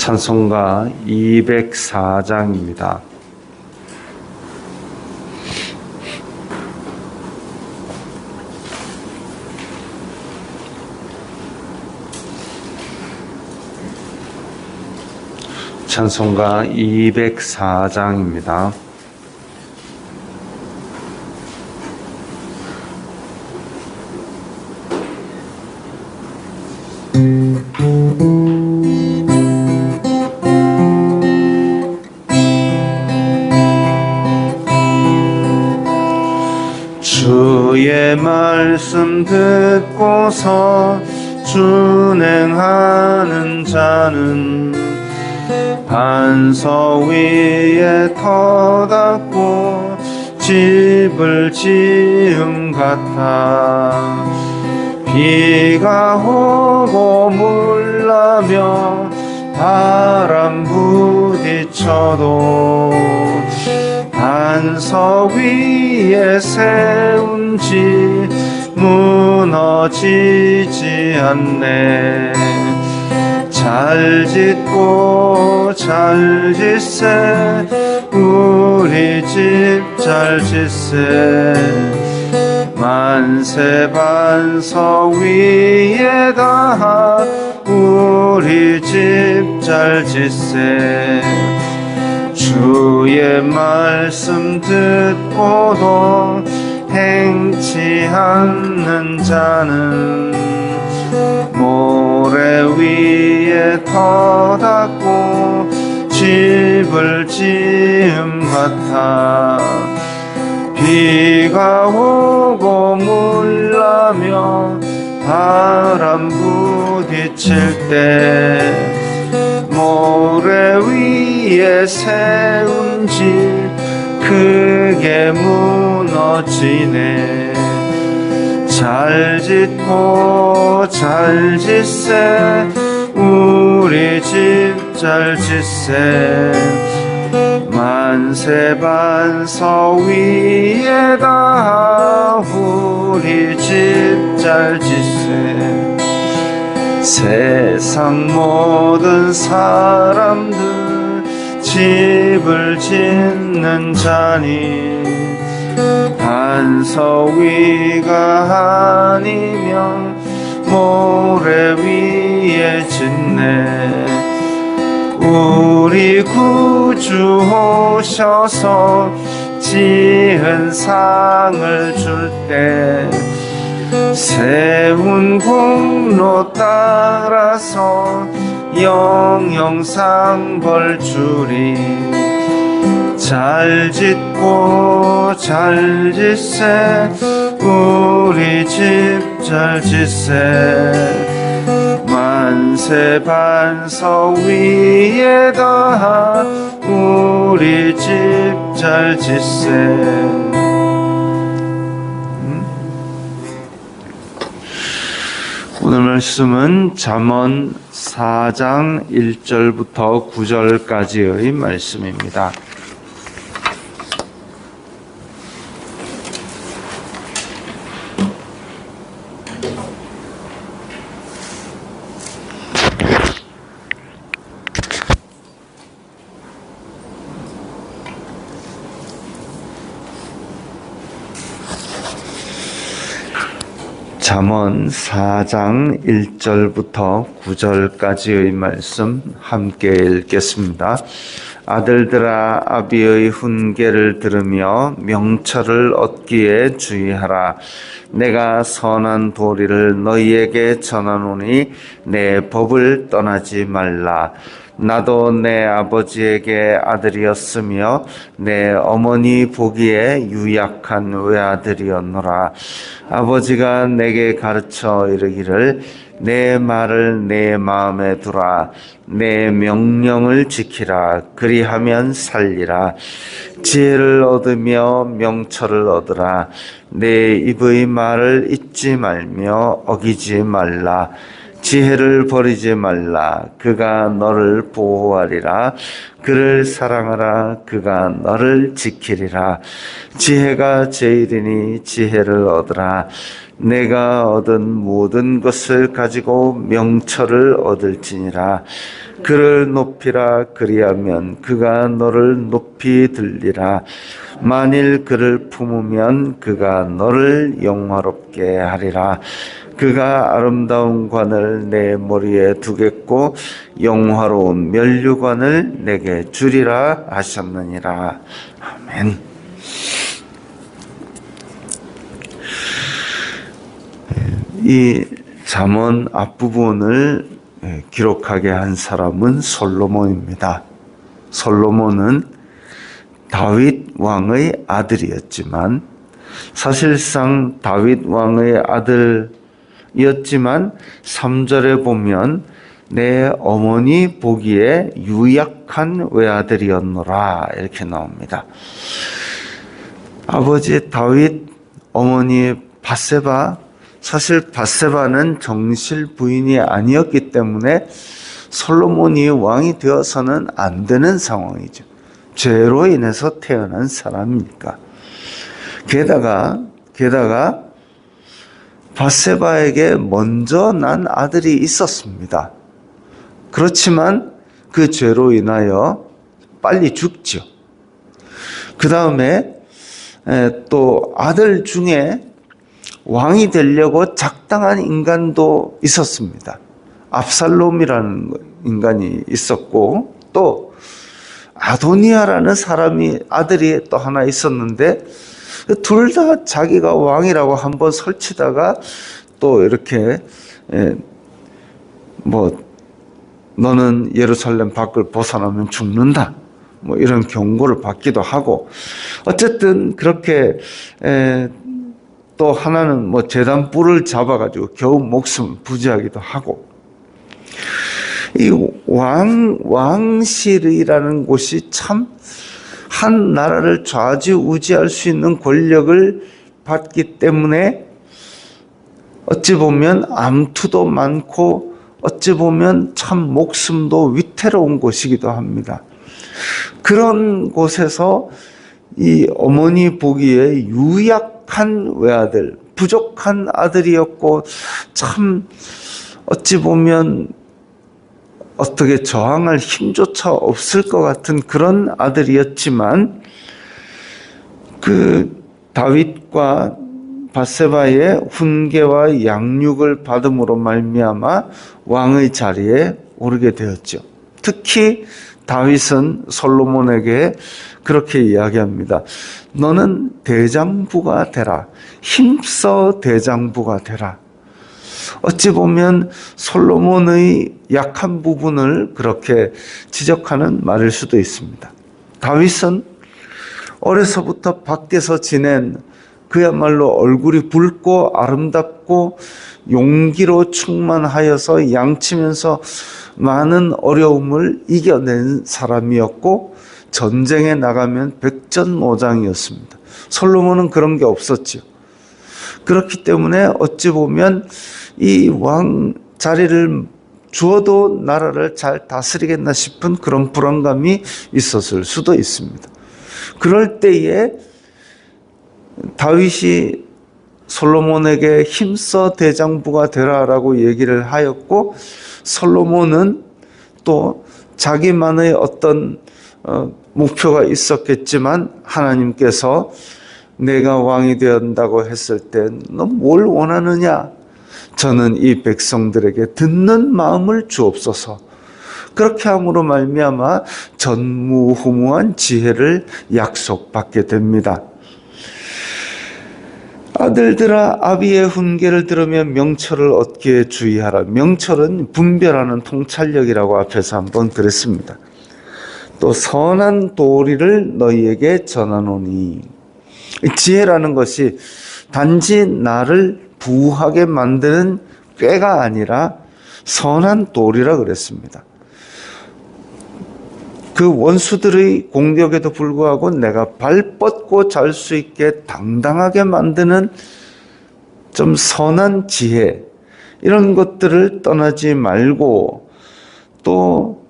찬송가 204장입니다. 찬송가 204장입니다. 말씀 듣고서 준행하는 자는 반석 위에 터닫고 집을 지음 같아. 비가 오고 물나며 바람 부딪혀도 반석 위에 세운 지 무너지지 않네. 잘 짓고 잘 짓세. 우리 집 잘 짓세. 만세 반석 위에다 우리 집 잘 짓세. 주의 말씀 듣고도 행치 않는 자는 모래 위에 터닫고 집을 지음 같아 비가 오고 물나며 바람 부딪힐 때 모래 위에 세운 집 크게 무너 지네 잘 짓고 잘 짓세. 우리 집 잘 짓세. 만세 반석 위에다 우리 집 잘 짓세. 세상 모든 사람들 집을 짓는 자니 반석 위가 아니면 모래 위에 짓네. 우리 구주 오셔서 지은 상을 줄 때 세운 공로 따라서 영영상 벌 줄이 잘 짓고 잘 짓세. 우리 집 잘 짓세. 만세 반석 위에다 우리 집 잘 짓세. 오늘 말씀은 잠언 4장 1절부터 9절까지의 말씀입니다. 잠언 4장 1절부터 9절까지의 말씀 함께 읽겠습니다. 아들들아 아비의 훈계를 들으며 명철을 얻기에 주의하라. 내가 선한 도리를 너희에게 전하노니 내 법을 떠나지 말라. 나도 내 아버지에게 아들이었으며 내 어머니 보기에 유약한 외아들이었노라. 아버지가 내게 가르쳐 이르기를 내 말을 내 마음에 두라. 내 명령을 지키라. 그리하면 살리라. 지혜를 얻으며 명철을 얻으라. 내 입의 말을 잊지 말며 어기지 말라. 지혜를 버리지 말라. 그가 너를 보호하리라. 그를 사랑하라. 그가 너를 지키리라. 지혜가 제일이니 지혜를 얻으라. 내가 얻은 모든 것을 가지고 명철을 얻을지니라. 그를 높이라 그리하면 그가 너를 높이 들리라. 만일 그를 품으면 그가 너를 영화롭게 하리라. 그가 아름다운 관을 내 머리에 두겠고 영화로운 면류관을 내게 주리라 하셨느니라. 아멘. 이 잠언 앞부분을 기록하게 한 사람은 솔로몬입니다. 솔로몬은 다윗 왕의 아들이었지만 사실상 다윗 왕의 아들 이었지만 3절에 보면 내 어머니 보기에 유약한 외아들이었노라 이렇게 나옵니다. 아버지 다윗 어머니 바세바 사실 바세바는 정실 부인이 아니었기 때문에 솔로몬이 왕이 되어서는 안 되는 상황이죠. 죄로 인해서 태어난 사람이니까. 게다가 게다가 바세바에게 먼저 난 아들이 있었습니다. 그렇지만 그 죄로 인하여 빨리 죽죠. 그 다음에 또 아들 중에 왕이 되려고 작당한 인간도 있었습니다. 압살롬이라는 인간이 있었고 또 아도니아라는 사람이 아들이 또 하나 있었는데 둘 다 자기가 왕이라고 한번 설치다가 또 이렇게 뭐 너는 예루살렘 밖을 벗어나면 죽는다. 뭐 이런 경고를 받기도 하고 어쨌든 그렇게 또 하나는 뭐 재단 뿔을 잡아가지고 겨우 목숨 부지하기도 하고 이 왕 왕실이라는 곳이 참 한 나라를 좌지우지할 수 있는 권력을 받기 때문에 어찌 보면 암투도 많고 어찌 보면 참 목숨도 위태로운 곳이기도 합니다. 그런 곳에서 이 어머니 보기에 유약한 외아들, 부족한 아들이었고 참 어찌 보면 어떻게 저항할 힘조차 없을 것 같은 그런 아들이었지만 그 다윗과 바세바의 훈계와 양육을 받음으로 말미암아 왕의 자리에 오르게 되었죠. 특히 다윗은 솔로몬에게 그렇게 이야기합니다. 너는 대장부가 되라. 힘써 대장부가 되라. 어찌 보면 솔로몬의 약한 부분을 그렇게 지적하는 말일 수도 있습니다. 다윗은 어려서부터 밖에서 지낸 그야말로 얼굴이 붉고 아름답고 용기로 충만하여서 양치면서 많은 어려움을 이겨낸 사람이었고 전쟁에 나가면 백전노장이었습니다. 솔로몬은 그런 게 없었죠. 그렇기 때문에 어찌 보면 이 왕 자리를 주어도 나라를 잘 다스리겠나 싶은 그런 불안감이 있었을 수도 있습니다. 그럴 때에 다윗이 솔로몬에게 힘써 대장부가 되라라고 얘기를 하였고 솔로몬은 또 자기만의 어떤 어, 목표가 있었겠지만 하나님께서 내가 왕이 되었다고 했을 때 너 뭘 원하느냐? 저는 이 백성들에게 듣는 마음을 주옵소서. 그렇게 함으로 말미암아 전무후무한 지혜를 약속받게 됩니다. 아들들아 아비의 훈계를 들으면 명철을 얻기에 주의하라. 명철은 분별하는 통찰력이라고 앞에서 한번 그랬습니다. 또 선한 도리를 너희에게 전하노니 지혜라는 것이 단지 나를 부하게 만드는 꾀가 아니라 선한 도리라 그랬습니다. 그 원수들의 공격에도 불구하고 내가 발 뻗고 잘 수 있게 당당하게 만드는 좀 선한 지혜 이런 것들을 떠나지 말고 또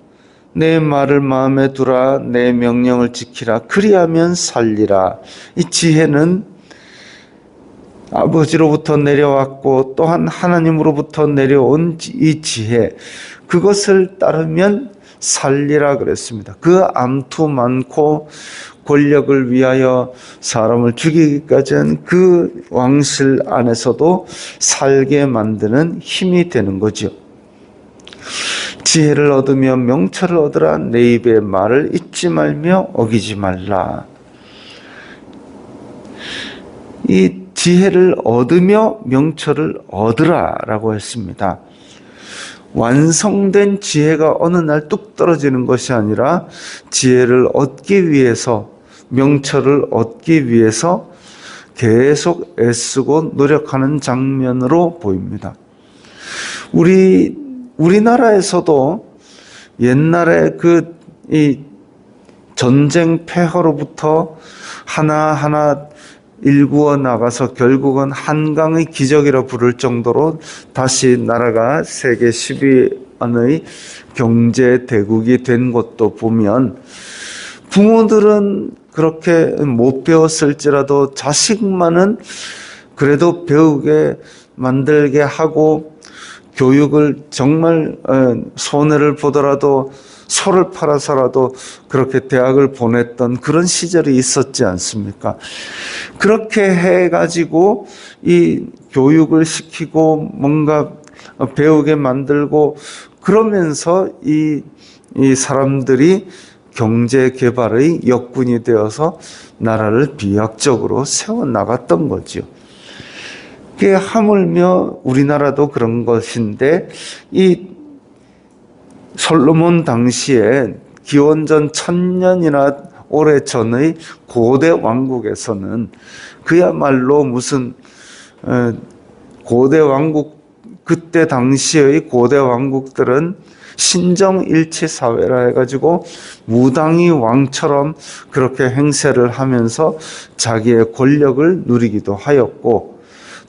내 말을 마음에 두라 내 명령을 지키라 그리하면 살리라 이 지혜는 아버지로부터 내려왔고 또한 하나님으로부터 내려온 이 지혜 그것을 따르면 살리라 그랬습니다. 그 암투 많고 권력을 위하여 사람을 죽이기까지 한 그 왕실 안에서도 살게 만드는 힘이 되는 거죠. 지혜를 얻으며 명철을 얻으라 내 입의 말을 잊지 말며 어기지 말라. 이 지혜를 얻으며 명철을 얻으라라고 했습니다. 완성된 지혜가 어느 날 뚝 떨어지는 것이 아니라 지혜를 얻기 위해서 명철을 얻기 위해서 계속 애쓰고 노력하는 장면으로 보입니다. 우리 우리나라에서도 옛날에 그 이 전쟁 폐허로부터 하나하나 일구어 나가서 결국은 한강의 기적이라 부를 정도로 다시 나라가 세계 10위안의 경제 대국이 된 것도 보면 부모들은 그렇게 못 배웠을지라도 자식만은 그래도 배우게 만들게 하고 교육을 정말 어, 손해를 보더라도 소를 팔아서라도 그렇게 대학을 보냈던 그런 시절이 있었지 않습니까? 그렇게 해가지고 이 교육을 시키고 뭔가 배우게 만들고 그러면서 이, 이 사람들이 경제 개발의 역군이 되어서 나라를 비약적으로 세워 나갔던 거죠. 하물며 우리나라도 그런 것인데 이 솔로몬 당시에 기원전 천년이나 오래 전의 고대 왕국에서는 그야말로 무슨 어, 고대 왕국 그때 당시의 고대 왕국들은 신정일치 사회라 해가지고 무당이 왕처럼 그렇게 행세를 하면서 자기의 권력을 누리기도 하였고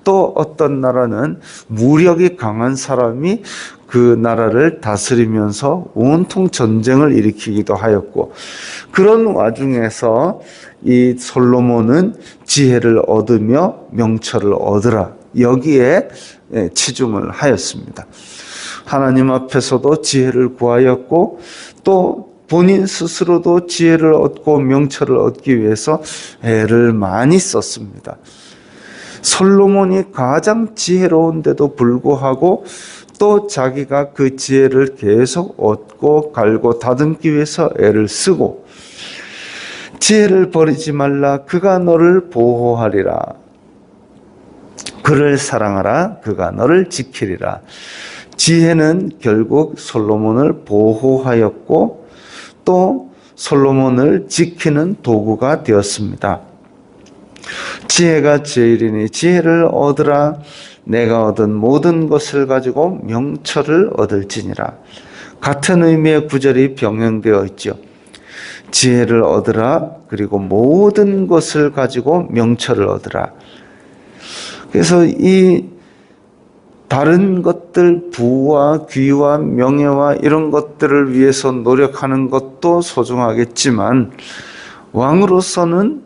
또 어떤 나라는 무력이 강한 사람이 그 나라를 다스리면서 온통 전쟁을 일으키기도 하였고 그런 와중에서 이 솔로몬은 지혜를 얻으며 명철을 얻으라 여기에 예, 치중을 하였습니다. 하나님 앞에서도 지혜를 구하였고 또 본인 스스로도 지혜를 얻고 명철을 얻기 위해서 애를 많이 썼습니다. 솔로몬이 가장 지혜로운데도 불구하고 또 자기가 그 지혜를 계속 얻고 갈고 다듬기 위해서 애를 쓰고 지혜를 버리지 말라. 그가 너를 보호하리라. 그를 사랑하라. 그가 너를 지키리라. 지혜는 결국 솔로몬을 보호하였고 또 솔로몬을 지키는 도구가 되었습니다. 지혜가 제일이니 지혜를 얻으라 내가 얻은 모든 것을 가지고 명철을 얻을지니라. 같은 의미의 구절이 병행되어 있죠. 지혜를 얻으라 그리고 모든 것을 가지고 명철을 얻으라. 그래서 이 다른 것들, 부와 귀와 명예와 이런 것들을 위해서 노력하는 것도 소중하겠지만, 왕으로서는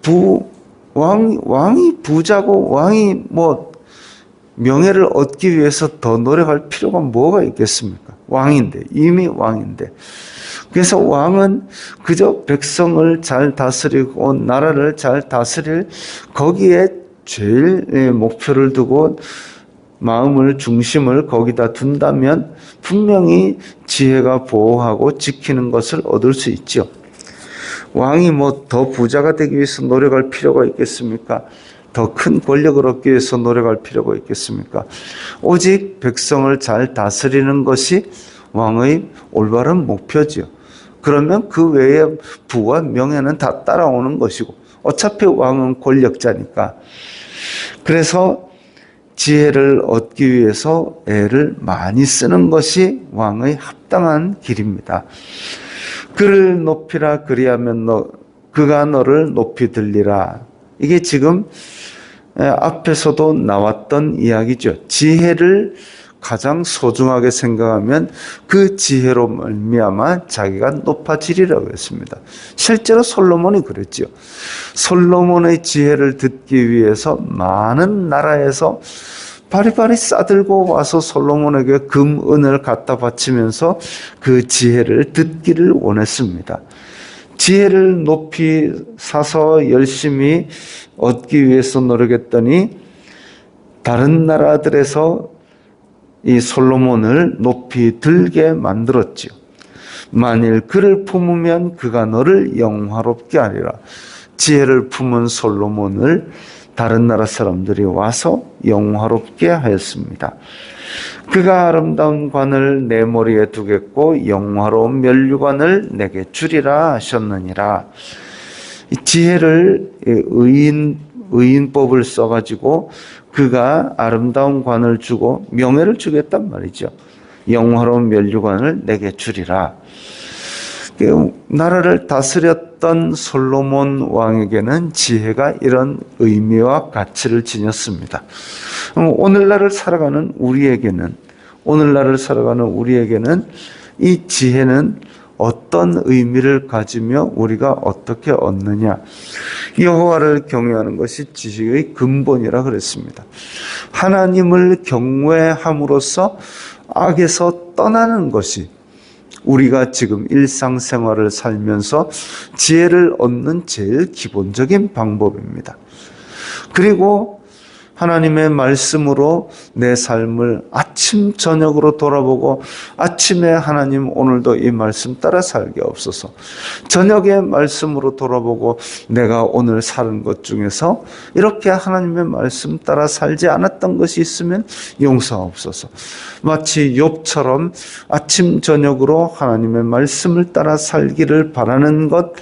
부, 왕, 왕이 부자고 왕이 뭐 명예를 얻기 위해서 더 노력할 필요가 뭐가 있겠습니까? 왕인데, 이미 왕인데. 그래서 왕은 그저 백성을 잘 다스리고 나라를 잘 다스릴 거기에 제일 예, 목표를 두고 마음을 중심을 거기다 둔다면 분명히 지혜가 보호하고 지키는 것을 얻을 수 있죠. 왕이 뭐 더 부자가 되기 위해서 노력할 필요가 있겠습니까? 더 큰 권력을 얻기 위해서 노력할 필요가 있겠습니까? 오직 백성을 잘 다스리는 것이 왕의 올바른 목표지요. 그러면 그 외에 부와 명예는 다 따라오는 것이고 어차피 왕은 권력자니까. 그래서 지혜를 얻기 위해서 애를 많이 쓰는 것이 왕의 합당한 길입니다. 그를 높이라 그리하면 너 그가 너를 높이 들리라. 이게 지금 앞에서도 나왔던 이야기죠. 지혜를 가장 소중하게 생각하면 그 지혜로 말미암아 자기가 높아지리라고 했습니다. 실제로 솔로몬이 그랬죠. 솔로몬의 지혜를 듣기 위해서 많은 나라에서 바리바리 싸들고 와서 솔로몬에게 금, 은을 갖다 바치면서 그 지혜를 듣기를 원했습니다. 지혜를 높이 사서 열심히 얻기 위해서 노력했더니 다른 나라들에서 이 솔로몬을 높이 들게 만들었지요. 만일 그를 품으면 그가 너를 영화롭게 하리라. 지혜를 품은 솔로몬을 다른 나라 사람들이 와서 영화롭게 하였습니다. 그가 아름다운 관을 내 머리에 두겠고 영화로운 면류관을 내게 주리라 하셨느니라. 지혜를 의인 의인법을 써가지고 그가 아름다운 관을 주고 명예를 주겠단 말이죠. 영화로운 면류관을 내게 주리라. 그 나라를 다스렸던 솔로몬 왕에게는 지혜가 이런 의미와 가치를 지녔습니다. 오늘날을 살아가는 우리에게는 오늘날을 살아가는 우리에게는 이 지혜는 어떤 의미를 가지며 우리가 어떻게 얻느냐. 여호와를 경외하는 것이 지식의 근본이라 그랬습니다. 하나님을 경외함으로써 악에서 떠나는 것이 우리가 지금 일상생활을 살면서 지혜를 얻는 제일 기본적인 방법입니다. 그리고 하나님의 말씀으로 내 삶을 아침 저녁으로 돌아보고 아침에 하나님 오늘도 이 말씀 따라 살게 없어서 저녁에 말씀으로 돌아보고 내가 오늘 사는 것 중에서 이렇게 하나님의 말씀 따라 살지 않았던 것이 있으면 용서없어서. 마치 욥처럼 아침 저녁으로 하나님의 말씀을 따라 살기를 바라는 것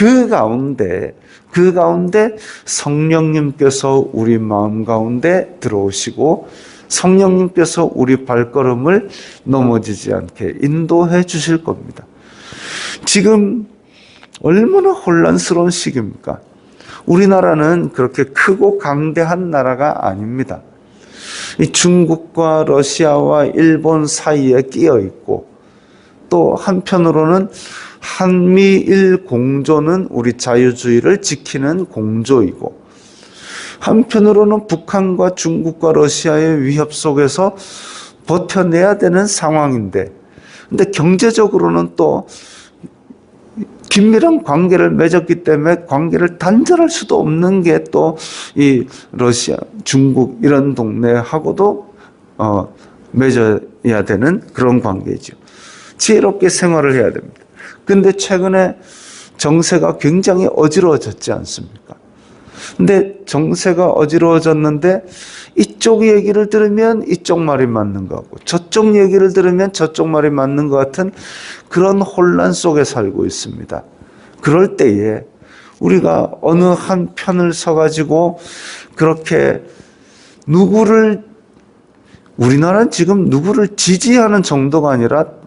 그 가운데 그 가운데 성령님께서 우리 마음 가운데 들어오시고 성령님께서 우리 발걸음을 넘어지지 않게 인도해 주실 겁니다. 지금 얼마나 혼란스러운 시기입니까? 우리나라는 그렇게 크고 강대한 나라가 아닙니다. 이 중국과 러시아와 일본 사이에 끼어 있고 또 한편으로는 한미일 공조는 우리 자유주의를 지키는 공조이고 한편으로는 북한과 중국과 러시아의 위협 속에서 버텨내야 되는 상황인데 근데 경제적으로는 또 긴밀한 관계를 맺었기 때문에 관계를 단절할 수도 없는 게 또 이 러시아, 중국 이런 동네하고도 어, 맺어야 되는 그런 관계죠. 지혜롭게 생활을 해야 됩니다. 근데 최근에 정세가 굉장히 어지러워졌지 않습니까? 근데 정세가 어지러워졌는데 이쪽 얘기를 들으면 이쪽 말이 맞는 것 같고 저쪽 얘기를 들으면 저쪽 말이 맞는 것 같은 그런 혼란 속에 살고 있습니다. 그럴 때에 우리가 어느 한 편을 서가지고 그렇게 누구를 우리나라는 지금 누구를 지지하는 정도가 아니라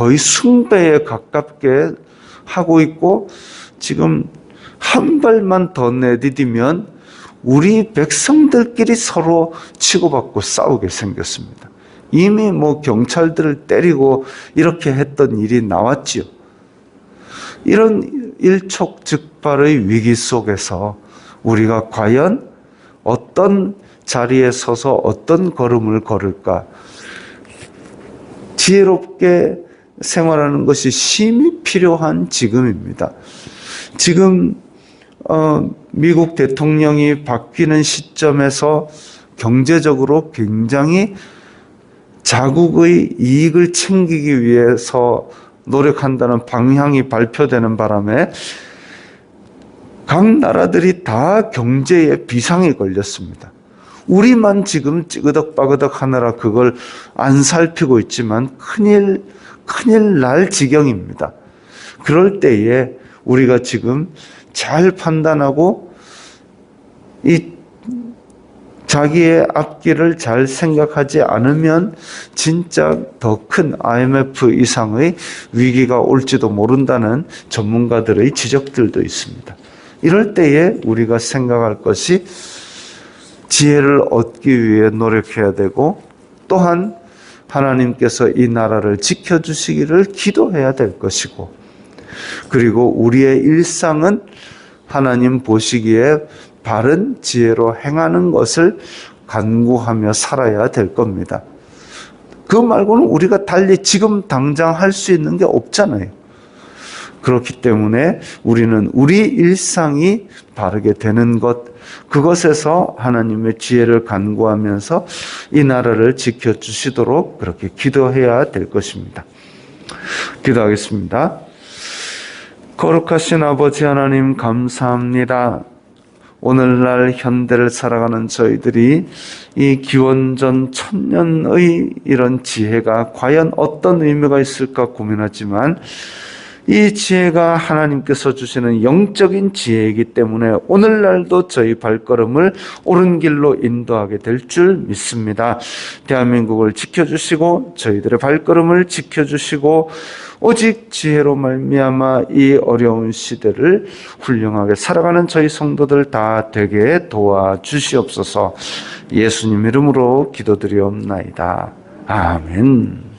거의 숭배에 가깝게 하고 있고 지금 한 발만 더 내디디면 우리 백성들끼리 서로 치고받고 싸우게 생겼습니다. 이미 뭐 경찰들을 때리고 이렇게 했던 일이 나왔지요. 이런 일촉즉발의 위기 속에서 우리가 과연 어떤 자리에 서서 어떤 걸음을 걸을까? 지혜롭게 생활하는 것이 심히 필요한 지금입니다. 지금 어, 미국 대통령이 바뀌는 시점에서 경제적으로 굉장히 자국의 이익을 챙기기 위해서 노력한다는 방향이 발표되는 바람에 각 나라들이 다 경제에 비상이 걸렸습니다. 우리만 지금 찌그덕빠그덕 하느라 그걸 안 살피고 있지만 큰일, 큰일 날 지경입니다. 그럴 때에 우리가 지금 잘 판단하고 이 자기의 앞길을 잘 생각하지 않으면 진짜 더 큰 IMF 이상의 위기가 올지도 모른다는 전문가들의 지적들도 있습니다. 이럴 때에 우리가 생각할 것이 지혜를 얻기 위해 노력해야 되고 또한 하나님께서 이 나라를 지켜주시기를 기도해야 될 것이고 그리고 우리의 일상은 하나님 보시기에 바른 지혜로 행하는 것을 간구하며 살아야 될 겁니다. 그 말고는 우리가 달리 지금 당장 할 수 있는 게 없잖아요. 그렇기 때문에 우리는 우리 일상이 바르게 되는 것, 그것에서 하나님의 지혜를 간구하면서 이 나라를 지켜주시도록 그렇게 기도해야 될 것입니다. 기도하겠습니다. 거룩하신 아버지 하나님 감사합니다. 오늘날 현대를 살아가는 저희들이 이 기원전 천년의 이런 지혜가 과연 어떤 의미가 있을까 고민하지만 이 지혜가 하나님께서 주시는 영적인 지혜이기 때문에 오늘날도 저희 발걸음을 옳은 길로 인도하게 될 줄 믿습니다. 대한민국을 지켜주시고 저희들의 발걸음을 지켜주시고 오직 지혜로 말미암아 이 어려운 시대를 훌륭하게 살아가는 저희 성도들 다 되게 도와주시옵소서. 예수님 이름으로 기도드리옵나이다. 아멘.